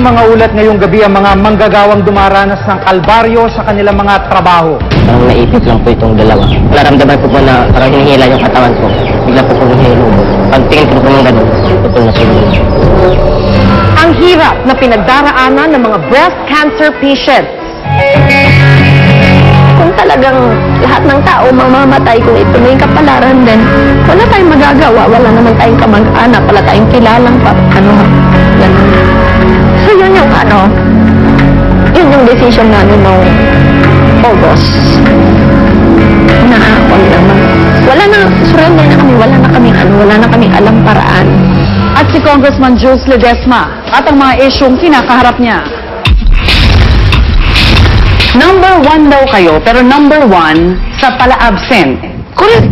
Maraming mga ulat ngayong gabi ang mga manggagawang dumaranas ng kalbaryo sa kanilang mga trabaho. Parang naipit lang po itong dalawa. Naramdaman ko po na parang hinihila yung katawan ko. Bigla po kong hinubog. Pagtingin ko po ng ganun, putol na po ulo. Ang hirap na pinagdaraanan ng mga breast cancer patients. Kung talagang lahat ng tao mamamatay kung ito na yung kapalaran din, wala tayong magagawa, wala naman tayong kamag-anak, wala tayong kilalang pa, ano, ganun. Yung ano, yun yung decision namin nung August. Na wala naman. Wala na, surrender na kami, wala na kaming ano, wala na kaming alam paraan. At si Congressman Jules Ledesma at ang mga isyong kinakaharap niya. Number one daw kayo, pero number one sa pala-absent. Correct.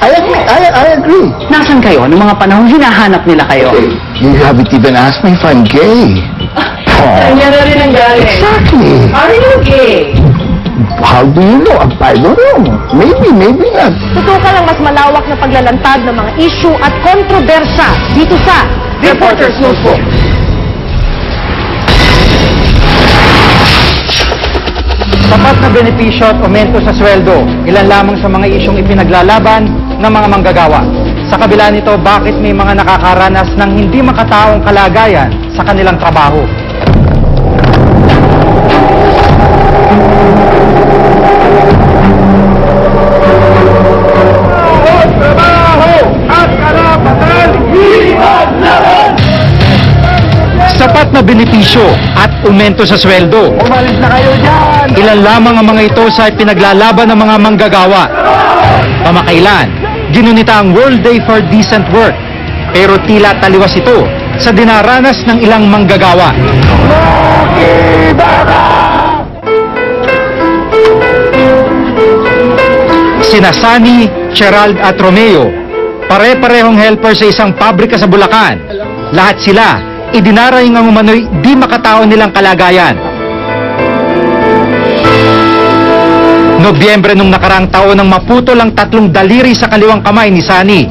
I agree. I, I agree. Nasaan kayo? Noong mga panahon, hinahanap nila kayo. You haven't even asked me if I'm gay. Oh, na rin ang galing. exactly. Are you gay? How do you know? I don't know. Maybe, maybe not. Tutukan ang mas malawak na paglalantad ng mga issue at kontrobersya dito sa Reporters Notebook. Sapat na benepisyo at aumento sa sweldo, ilan lamang sa mga isyong ipinaglalaban ng mga manggagawa. Sa kabila nito, bakit may mga nakakaranas ng hindi makataong kalagayan sa kanilang trabaho? Sapat na benepisyo at aumento sa sweldo. Umalis na kayo dyan! Ilan lamang ang mga ito sa pinaglalaban ng mga manggagawa. Pamakailan, ginunita ang World Day for Decent Work. Pero tila taliwas ito sa dinaranas ng ilang manggagawa. Sina Sunny, Gerald at Romeo, pare-parehong helper sa isang pabrika sa Bulacan. Lahat sila, idinaraing ang umano'y di makatao nilang kalagayan. Nobyembre nung nakaraang taon nang maputol ang tatlong daliri sa kaliwang kamay ni Sani.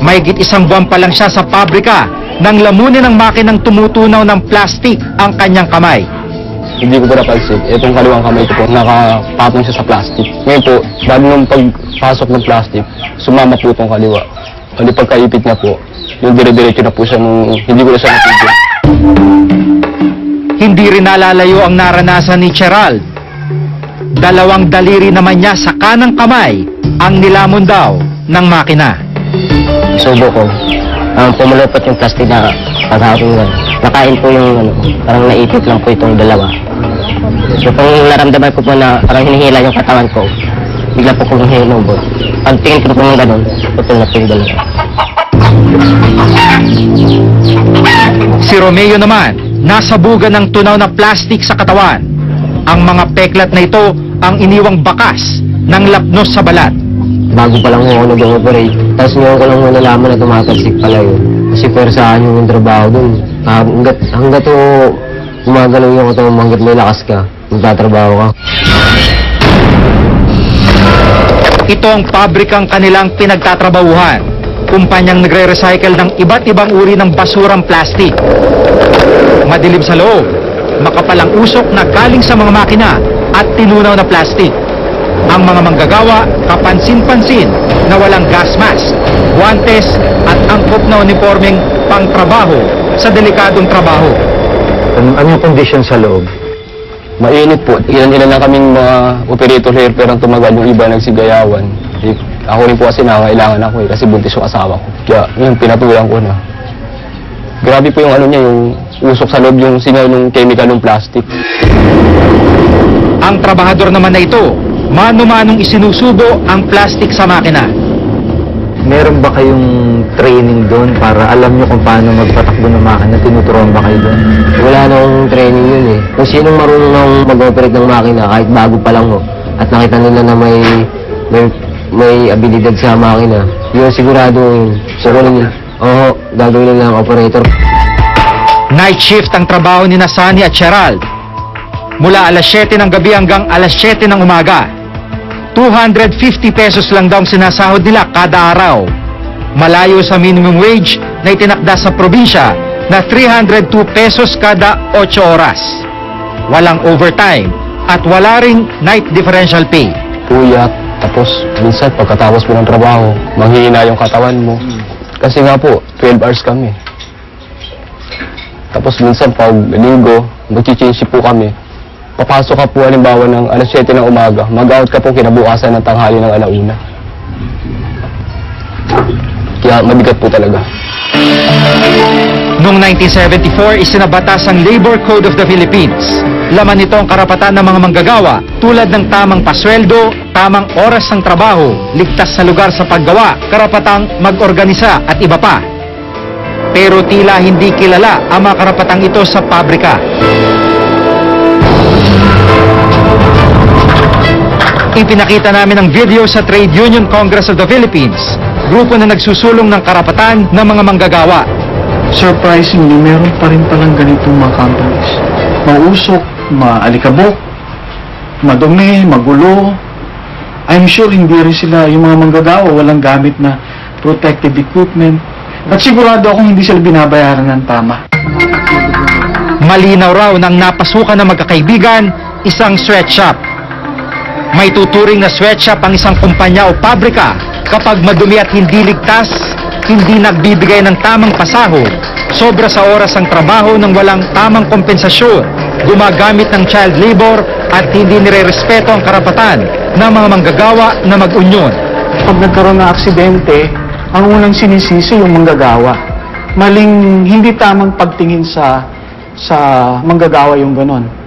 Mahigit isang buwan pa lang siya sa pabrika nang lamunin ng makinang tumutunaw ng plastik ang kanyang kamay. Hindi ko po napansin. Itong kaliwang kamay ko po, nakapatong siya sa plastic. Ngayon po, bago nung pagpasok ng plastic, sumama po itong kaliwa. Pali pagkaipit niya po, yung dire-diretso na po siya nung hindi ko na siya natigil. Hindi rin nalalayo ang naranasan ni Gerald. Dalawang daliri naman niya sa kanang kamay ang nilamon daw ng makina. Subo ko. Um, pumulupot yung plastic na ko. Nakain po yung ano, parang naipit lang po itong dalawa. So kung naramdaman ko po na parang hinihila yung katawan ko, bigla po kong hinubog. Pagtingin ko po ng ganun, putol na po yung dalawa. Si Romeo naman, nasa buga ng tunaw na plastik sa katawan. Ang mga peklat na ito ang iniwang bakas ng lapnos sa balat. Bago pa lang ako nag-operate, tapos ngayon ko lang nalaman na tumatalsik pala yun. Kasi persahan yung trabaho dun. Ah, hanggat, hanggat o gumagalaw yung katawan mo, hanggat may lakas ka, magtatrabaho ka. Ito ang pabrikang kanilang pinagtatrabahuhan. Kumpanyang nagre-recycle ng iba't ibang uri ng basurang plastik. Madilim sa loob, makapalang usok na galing sa mga makina at tinunaw na plastik. Ang mga manggagawa, kapansin-pansin na walang gas mask, guantes at angkop na uniformeng pangtrabaho sa delikadong trabaho. Ano yung condition sa loob? Mainit po. Ilan-ilan lang kaming mga operator helper ang tumagal yung iba nagsigayawan. Eh, ako rin po kasi nangangailangan ako eh, kasi buntis yung asawa ko. Kaya yun, pinatulang ko na. Grabe po yung ano niya, yung usok sa loob yung singaw ng chemical ng plastic. Ang trabahador naman na ito, mano-manong isinusubo ang plastik sa makina. Meron ba kayong training doon para alam nyo kung paano magpatakbo ng makina? Tinuturuan ba kayo doon? Wala nang training yun eh. Kung sinong marunong mag-operate ng makina, kahit bago pa lang ho, at nakita nila na may may, may abilidad sa makina, yun sigurado yun. Siguro nila, oo, gagawin nila ang operator. Night shift ang trabaho ni Nasani at Gerald. Mula alas 7 ng gabi hanggang alas 7 ng umaga. 250 pesos lang daw ang sinasahod nila kada araw. Malayo sa minimum wage na itinakda sa probinsya na 302 pesos kada 8 oras. Walang overtime at wala ring night differential pay. puyat. Tapos, minsan, pagkatapos mo ng trabaho, manghihina yung katawan mo. Kasi nga po, 12 hours kami. Tapos minsan, pag linggo, magchichange po kami. Papasok ka po, halimbawa, ng alas 7 ng umaga. Mag-out ka po kinabukasan ng tanghali ng alauna. Kaya mabigat po talaga. Noong 1974, isinabatas ang Labor Code of the Philippines. Laman nito ang karapatan ng mga manggagawa tulad ng tamang pasweldo, tamang oras ng trabaho, ligtas sa lugar sa paggawa, karapatang mag-organisa at iba pa. Pero tila hindi kilala ang mga karapatang ito sa pabrika. Ipinakita namin ang video sa Trade Union Congress of the Philippines, grupo na nagsusulong ng karapatan ng mga manggagawa. surprisingly, meron pa rin palang ganitong mga companies. Mausok, maalikabok, madumi, magulo. I'm sure hindi rin sila, yung mga manggagawa, walang gamit na protective equipment. At sigurado akong hindi sila binabayaran ng tama. Malinaw raw nang napasukan ng magkakaibigan, isang sweatshop. May tuturing na sweatshop ang isang kumpanya o pabrika kapag madumi at hindi ligtas, hindi nagbibigay ng tamang pasahod, sobra sa oras ang trabaho ng walang tamang kompensasyon, gumagamit ng child labor at hindi nire-respeto ang karapatan ng mga manggagawa na mag-unyon. Pag nagkaroon ng aksidente, ang unang sinisisi yung manggagawa. Maling hindi tamang pagtingin sa sa manggagawa yung ganon.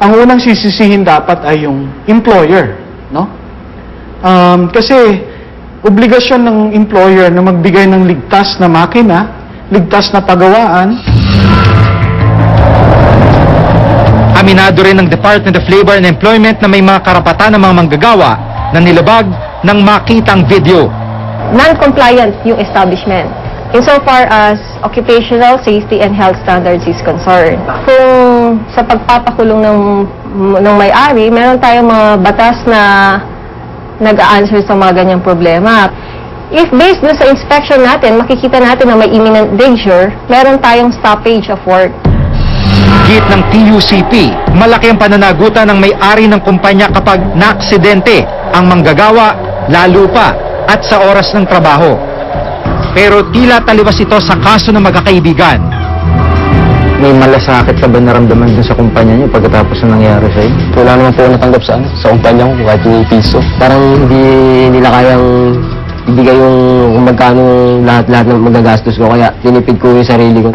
Ang unang sisisihin dapat ay yung employer, no? Um, kasi obligasyon ng employer na magbigay ng ligtas na makina, ligtas na pagawaan, Aminado rin ng Department of Labor and Employment na may mga karapatan ng mga manggagawa na nilabag ng makitang video. non-compliant yung establishment insofar as occupational safety and health standards is concerned. Kung sa pagpapakulong ng, ng may-ari, meron tayong mga batas na nag-a-answer sa mga ganyang problema. If based sa inspection natin, makikita natin na may imminent danger, meron tayong stoppage of work. Git ng TUCP, malaki ang pananagutan ng may-ari ng kumpanya kapag naaksidente ang manggagawa, lalo pa at sa oras ng trabaho. Pero tila taliwas ito sa kaso ng magkakaibigan. May malasakit ka ba naramdaman dun sa kumpanya niyo pagkatapos na nangyari sa'yo? Wala naman po natanggap sa, ano, sa kumpanya ko kahit yung piso. Parang hindi nila kayang ibigay yung kung magkano lahat-lahat ng magagastos ko. Kaya tinipid ko yung sarili ko.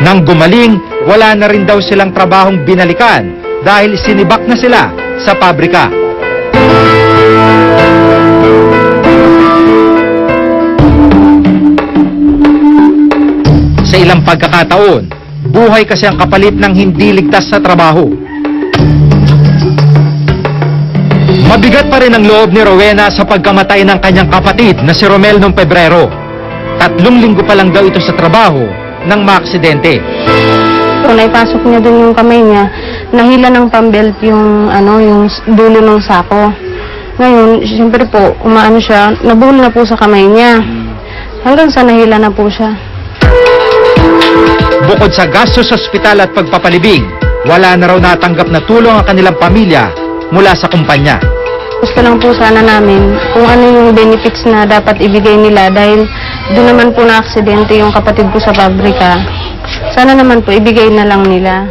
Nang gumaling, wala na rin daw silang trabahong binalikan dahil sinibak na sila sa pabrika. Sa ilang pagkakataon, buhay kasi ang kapalit ng hindi ligtas sa trabaho. Mabigat pa rin ang loob ni Rowena sa pagkamatay ng kanyang kapatid na si Romel noong Pebrero. Tatlong linggo pa lang daw ito sa trabaho nang maaksidente. Kung naipasok niya dun yung kamay niya, nahila ng pambelt yung, ano, yung dulo ng sako. Ngayon, siyempre po, umaano siya, nabuhol na po sa kamay niya. Hanggang sa nahila na po siya. Bukod sa gastos sa ospital at pagpapalibing, wala na raw natanggap na tulong ang kanilang pamilya mula sa kumpanya. Gusto lang po sana namin kung ano yung benefits na dapat ibigay nila dahil doon naman po na aksidente yung kapatid ko sa pabrika. Sana naman po ibigay na lang nila.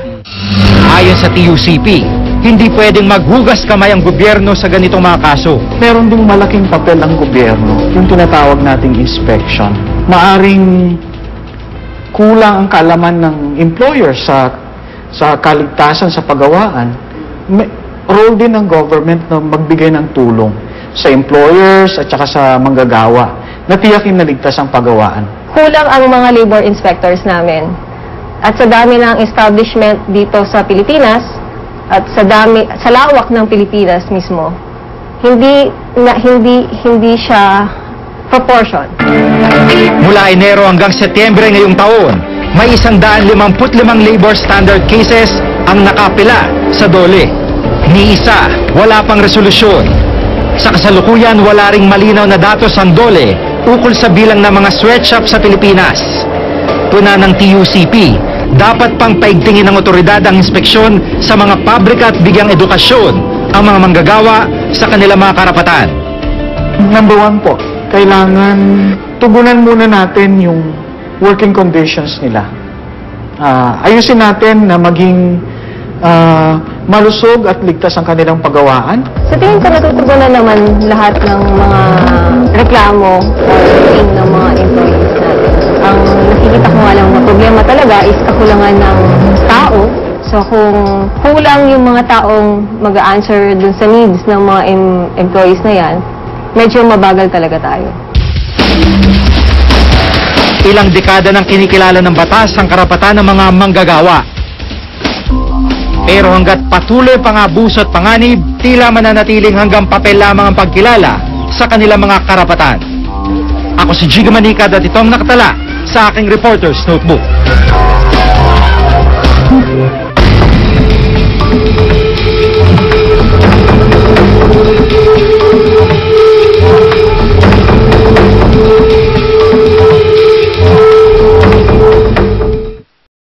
Ayon sa TUCP, hindi pwedeng maghugas kamay ang gobyerno sa ganitong mga kaso. meron ding malaking papel ang gobyerno, yung tinatawag nating inspection. Maaring kulang ang kaalaman ng employer sa sa kaligtasan sa pagawaan. May role din ng government na magbigay ng tulong sa employers at saka sa manggagawa na tiyakin na ligtas ang pagawaan. Kulang ang mga labor inspectors namin. At sa dami ng establishment dito sa Pilipinas at sa dami sa lawak ng Pilipinas mismo, hindi na, hindi hindi siya proportion. Mula Enero hanggang Setyembre ngayong taon, may isang daan limamput limang labor standard cases ang nakapila sa dole. Ni isa, wala pang resolusyon. Sa kasalukuyan, wala ring malinaw na datos ang dole ukol sa bilang ng mga sweatshop sa Pilipinas. Puna ng TUCP, dapat pang paigtingin ng otoridad ang inspeksyon sa mga pabrika at bigyang edukasyon ang mga manggagawa sa kanilang mga karapatan. Number one po, kailangan tugunan muna natin yung working conditions nila. Ah, ayusin natin na maging ah, malusog at ligtas ang kanilang paggawaan. Sa tingin ko natutugunan naman lahat ng mga reklamo ng mga employees natin. Ang nakikita ko nga na problema talaga is kakulangan ng tao. So kung kulang yung mga taong mag-answer dun sa needs ng mga em- employees na yan, medyo mabagal talaga tayo. Ilang dekada nang kinikilala ng batas ang karapatan ng mga manggagawa. Pero hanggat patuloy pang abuso at panganib, tila mananatiling hanggang papel lamang ang pagkilala sa kanilang mga karapatan. Ako si Giga Manika at itong nakatala sa aking Reporter's Notebook.